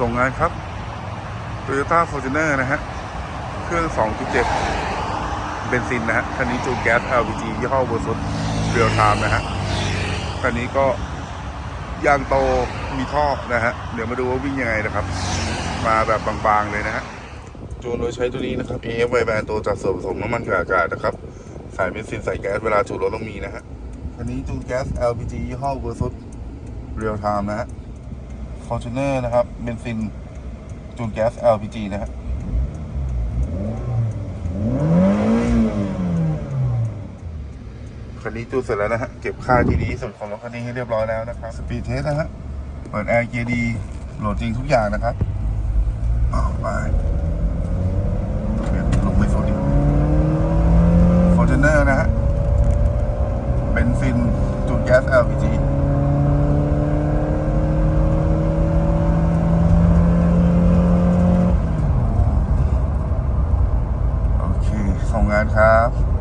ส่งงานครับ Toyota Fortuner นะฮะ เครื่อง 2.7 เบนซินนะฮะ คันนี้จูนแก๊ส LPG ยี่ห้อเวอร์ซุสเรียลไทม์นะฮะ คันนี้ก็ยางโตมีท่อนะฮะ เดี๋ยวมาดูว่าวิ่งยังไงนะครับ มาแบบบางๆเลยนะฮะ จูนโดยใช้ตัวนี้นะครับ AF ไวแบนตัวจัดส่วนผสมน้ำมันกับอากาศนะครับ สายเบนซินใส่แก๊สเวลาจูนรถต้องมีนะฮะ คันนี้จูนแก๊ส LPG ยี่ห้อเวอร์ซุสเรียลไทม์นะฮะ Fortuner นะครับเบนซินจูนแก๊ส LPG นะฮะคันนี้จูนเสร็จแล้วนะฮะ เก็บค่าที่ดีที่สุดของรถคันนี้ให้เรียบร้อยแล้วนะครับ สปีดเทสนะฮะ เปิดแอร์เกียร์ดีโหลดจริงทุกอย่างนะครับเอาไปเดี๋ยวลงไปสุดอีกฟอร์จูเนอร์นะฮะเป็นฟินจูนแก๊ส LPG โอเค ส่งงานครับ